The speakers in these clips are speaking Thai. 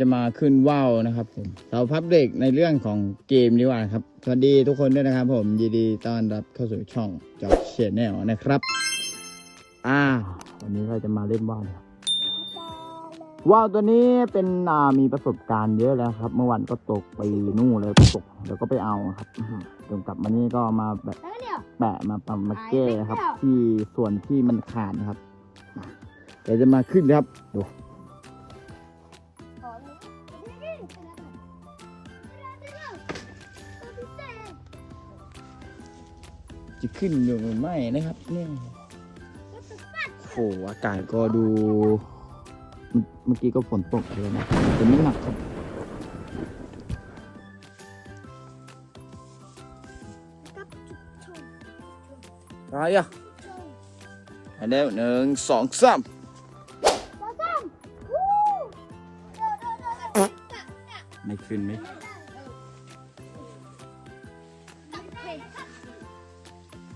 จะมาขึ้นว่าวนะครับผมเราพับเด็กในเรื่องของเกมดีกว่าครับ สวัสดีทุกคนด้วยนะครับ ผมยินดีต้อนรับเข้าสู่ช่องจอบเชียแนลนะครับ อ่า วันนี้เราจะมาเล่นว่าวครับว่าวตัวนี้เป็นอ่ามีประสบการณ์เยอะแล้วครับ เมื่อวันก็ตกไปนู่นเลยตกแล้วก็ไปเอาครับจนกลับมานี่ก็มาแบบแปะมาปำมาแก้ครับ ที่ส่วนที่มันขาดนะครับเดี๋ยวจะมาขึ้นครับดู จะขึ้นอยู่หรือไม่นะครับเนี่ยโหอากาศก็ดู เมื่อกี้ก็ฝนตกเลยนะแต่ไม่หนักครับอะไรอะไปแล้วหนึ่งสองสามไม่ขึ้นไหม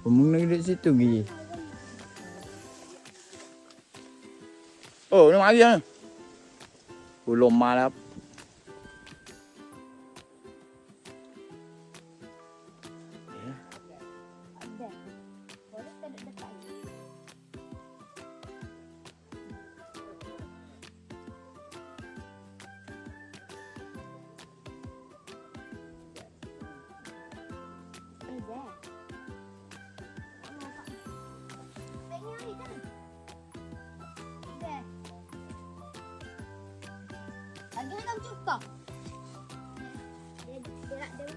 ผมมึงนึกดูสิตุกีโ nak cuka. Dia dia nak dia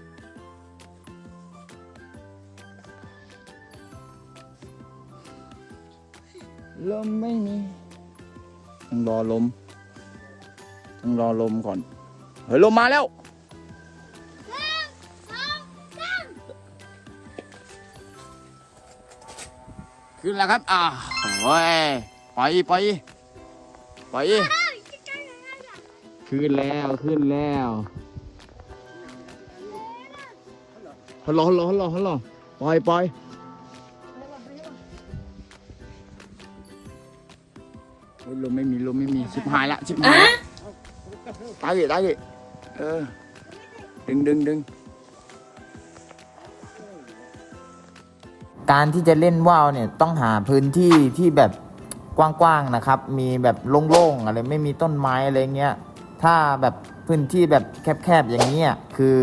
ลมไม่มีต้องรอลมต้องรอลมก่อน เฮ้ย ลมมาแล้วขึ้นแล้วครับ อ่าโอ้ยไปไปไป ขึ้นแล้วขึ้นแล้วฮัลโหลฮัลโหลฮัลโหลฮัลโหลปล่อยปล่อยเฮ้ยลมไม่มีลมไม่มีชิบหายละชิบหายละตายดิตายดิเออดึงดึงดึงการที่จะเล่นว่าวเนี่ยต้องหาพื้นที่ที่แบบกว้างๆนะครับ มีแบบโล่งๆอะไรไม่มีต้นไม้อะไรเงี้ย ถ้าแบบพื้นที่แบบแคบๆอย่างเงี้ยคือ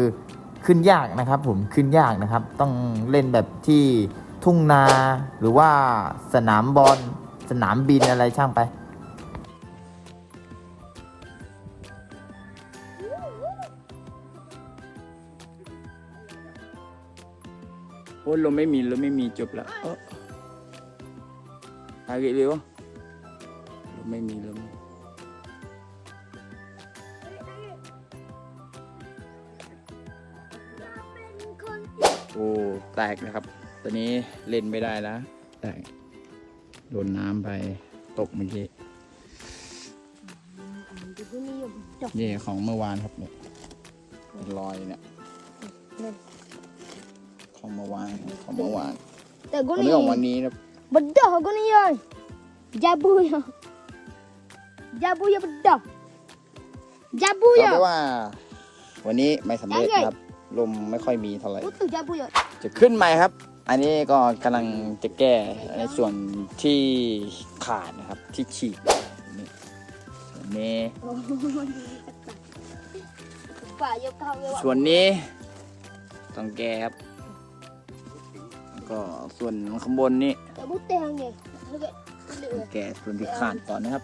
ขึ้นยากนะครับ ผมขึ้นยากนะครับ ต้องเล่นแบบที่ทุ่งนาหรือว่าสนามบอลสนามบินอะไรช่างไปโอ้ยลมไม่มีลมไม่มีจบแล้วเออตายกี่เร็วลมไม่มีลม แตกนะครับ ตอนนี้เล่นไม่ได้แล้ว แตก โดนน้ำไปตกเมื่อกี้ Dia guna yo bedah. นี่ของเมื่อวานครับเนี่ยเป็นรอยเนี่ย ของเมื่อวานของเมื่อวาน Tak วัน guna. นี้ของวันนี้นะ Bedah guna yo. Jabu yo. Jabu yo bedah. Jabu เอา yo. ไปนว่า วันนี้ไม่สำเร็จนะครับลมไม่ค่อยมีเท่าไหร่ Utuh jabu yo. จะขึ้นใหม่ครับ อันนี้ก็กำลังจะแก้ในส่วนที่ขาดนะครับที่ฉีกนี่ส่วนนี้ Pak yo kau yo. ส่วนนี้ต้องแก้ครับแล้วก็ส่วนข้างบนนี่ Tak putih hang ni. Agak ต้องแก้ส่วนที่ขาดก่อนนะครับ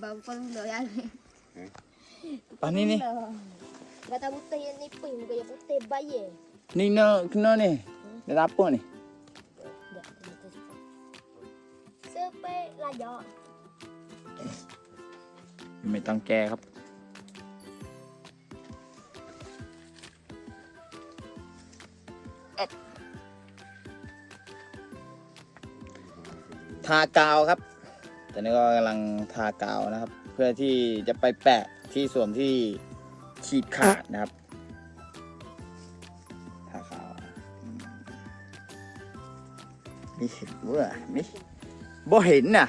Dapat bau kau dulu ya. อันนี้นี่ Kata putih yang ni pun muka yang putih bayi. นี่เนาะขึ้นเนาะนี่ได้รับป่ะนี่ Sampai lajak. ไม่ต้องแก้ครับ ทากาวครับ ตอนนี้ก็กำลังทากาวนะครับ เพื่อที่จะไปแปะที่ส่วนที่ฉีดขาดนะครับทากาวไมมีเห็นเว้ยไม่บ่เห็นน่ะ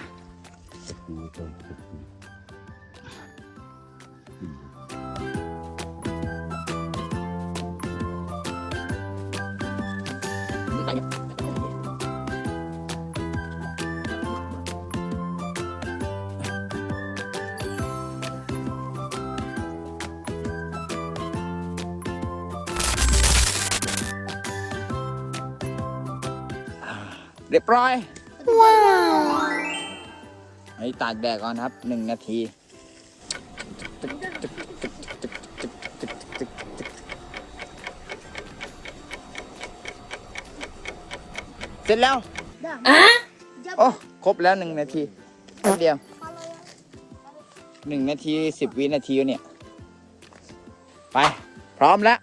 เรียบร้อย ว้าวให้ตากแดดก่อนครับหนึ่งนาทีเสร็จแล้ว Dah. Jam โอ้ครบแล้วหนึ่งนาทีแป๊บเดียว kepala yang หนึ่งนาทีสิบวินาทีเนี่ย ไป พร้อมแล้ว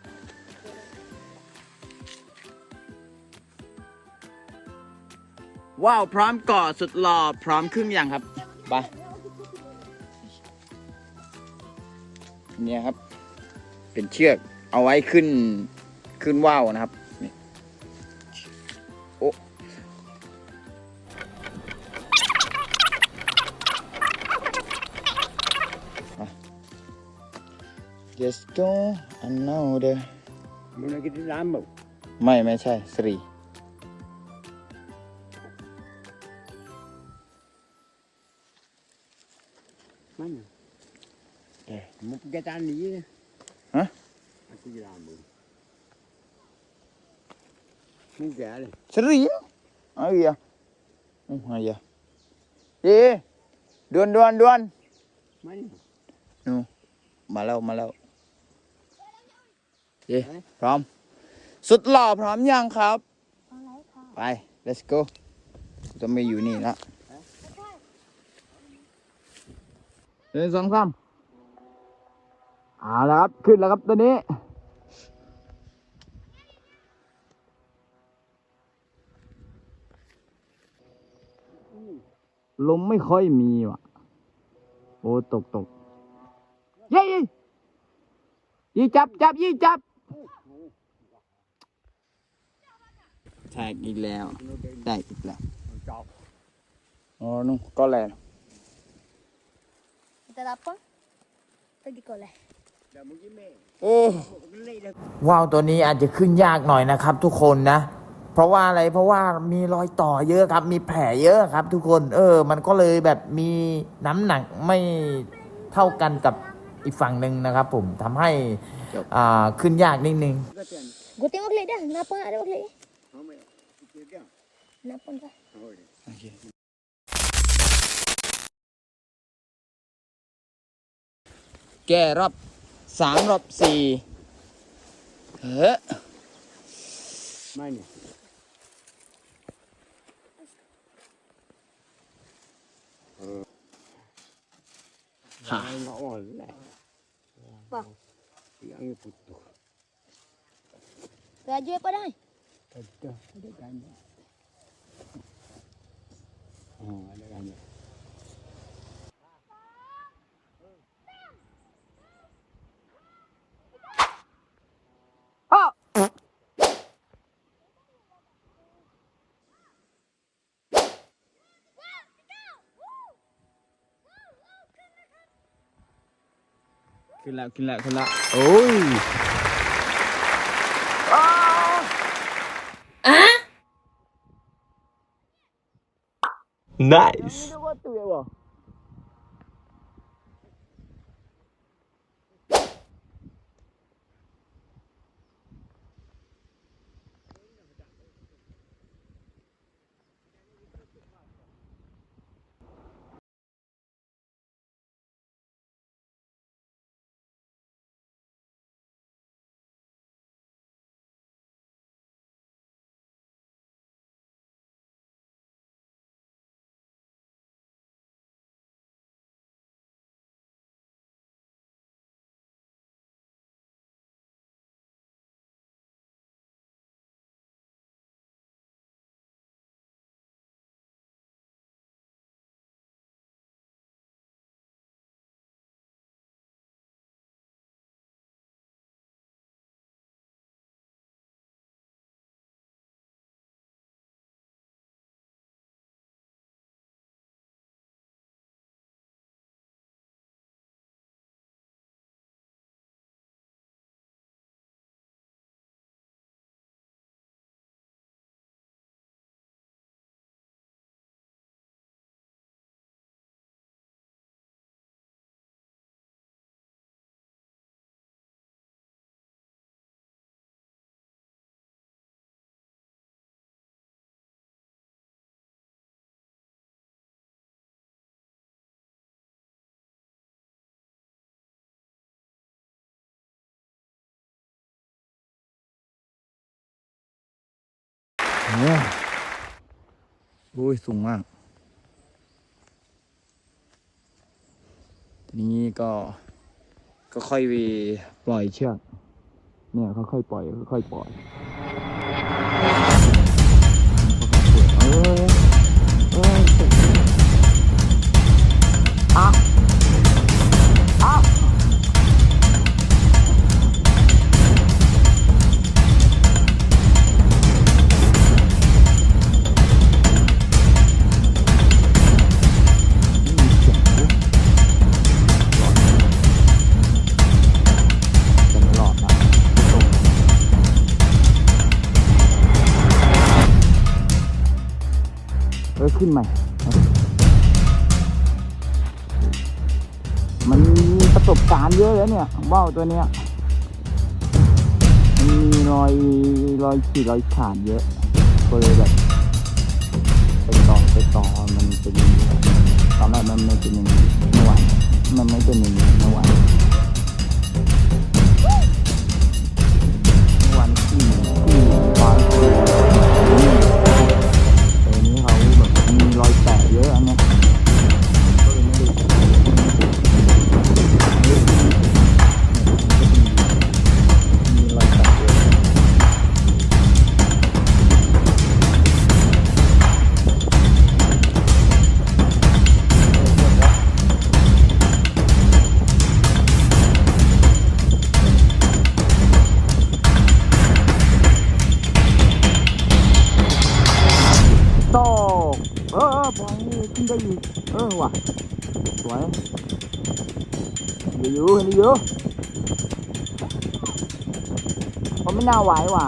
ว้าวพร้อมก่อสุดหล่อพร้อมขึ้นยังครับไปเนี่ยครับ เป็นเชือกเอาไว้ขึ้นขึ้นว่าวนะครับนี่โอ้ Just go another มันกินน้ำบ่ไม่ไม่ใช่สรี เอ๊ะดวนดวนดวนมันนูมาแล้วมาแล้วเอ๊ะพร้อม สุดหล่อพร้อมยังครับ Alai kah? ไป let's go จะไม่อยู่นี่ละ หนึ่งสองสามเอาละครับ ขึ้นแล้วครับตัวนี้ ลมไม่ค่อยมีว่ะ โอ้ตกตกเย้ยี่ยี่จับจับยี่จับแทกอีกแล้วได้อีกแล้วอบอ๋อนู่นก็แลน Kita dapat. Pergi koleh. เดี๋ยวมึงกินแม่โอ้มันเละเลยว่าวตัวนี้อาจจะขึ้นยากหน่อยนะครับ ทุกคนนะ เพราะว่าอะไรเพราะว่ามีรอยต่อเยอะครับ มีแผลเยอะครับ ทุกคน เออ มันก็เลยแบบมีน้ำหนักไม่เท่ากันกับอีกฝั่งหนึ่งนะครับ ผมทำให้อ่าขึ้นยากนิดนึงก็เตือน Gue tengok klik dah. Kenapa ada แก้รอบสามรอบสี่เฮ้ยไม่เนี่ยหามาอ่อนแหละ Bang. ยังไม่ปุตตุ Raja apa dah? ตัดเด้อได้กันอ๋อได้กันเนี่ย ขึ้นแล้วขึ้นแล้วขึ้นแล้วโอ้ย Nice. Ini waktu โอ้โอ้ย สูงมากทีนี้ก็ก็ค่อยปล่อยเชือก เนี่ยค่อยๆปล่อยค่อยๆปล่อยเออ ขึ้นใหม่มันมีประสบการณ์เยอะแล้วเนี่ยว่าวตัวเนี้ยมีรอยรอยขีดรอยขาดเยอะก็เลยแบบไปต่อไปต่อมันเป็นตอนแรกมันไม่เป็นอย่างนี้เมื่อวานมันไม่เป็นอย่างนี้เมื่อวานวัน เยอยู่ผมไม่น่าไหวว่ะ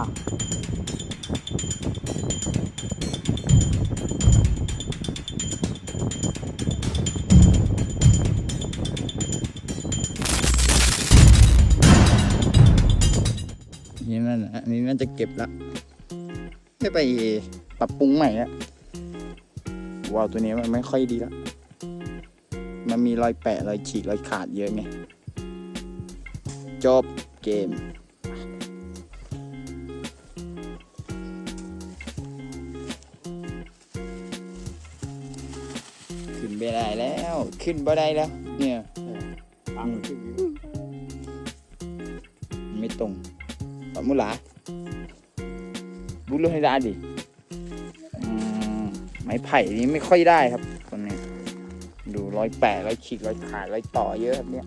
นี่นั่นอันนี้น่าจะเก็บละไม่ไปปรับปรุงใหม่ละว้าวตัวนี้มันไม่ค่อยดีละมันมีรอยแปะรอยฉีกรอยขาดเยอะไง จบเกม ขึ้นไปได้แล้ว ขึ้นบ่ได้แล้ว เนี่ยตังขึ้นไม่ตรงปะมุลาบุรุษให้ได้ดิไม้ไผ่นี้ไม่ค่อยได้ครับคนนี้ดูรอยแปะรอยฉีกรอยขาดรอยต่อเยอะครับเนี่ย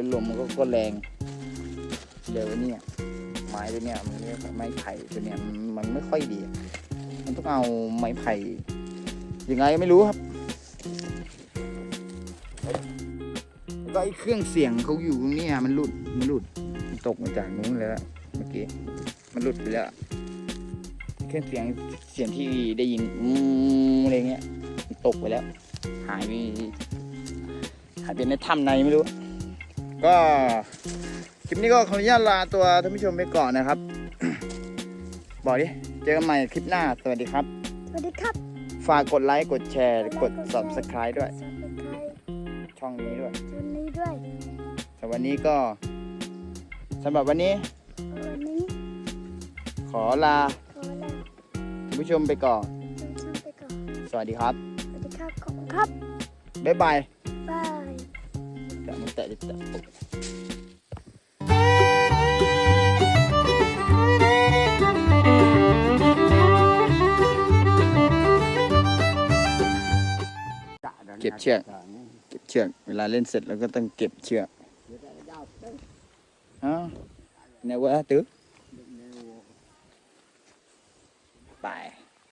แล้วลมมันก็ก็แรงเดี๋ยวเนี่ยไม้ตัวเนี้ยมันเรียกว่าไม้ไผ่ตัวเนี้ยมันไม่ค่อยดี มันต้องเอาไม้ไผ่ยังไงไม่รู้ครับแล้วก็ไอ้เครื่องเสียงเขาอยู่ตรงนี้มันหลุดมันหลุดมันตกมาจากนู้นแล้วเมื่อกี้มันหลุดไปแล้วเครื่องเสียงเสียงที่ได้ยินอืมอะไรเงี้ยมันตกไปแล้ว หายไปหายไปในถ้ำในไม่รู้ ก็คลิปนี้ก็ขออนุญาตลาตัวท่านผู้ชมไปก่อนนะครับ บอกดิ เจอกันใหม่คลิปหน้า สวัสดีครับ สวัสดีครับ ฝากกดไลค์ กดแชร์ กดกดไลค์กดแชร์ subscribe ด้วยซับสไครต์ช่องนี้ด้วยวันนี้ด้วยสำหรับวันนี้ก็สำหรับวันนี้ วันนี้ขอลาขอลาท่านผู้ชมไปก่อน ท่านผู้ชมไปก่อน สวัสดีครับ สวัสดีครับ ขอบคุณครับ บ๊ายบาย บาย แต่มันแตะแตะเก็บเชือกเก็บเชือกเวลาเล่นเสร็จแล้วก็ต้องเก็บเชือกฮะไหนวะตึ๊ก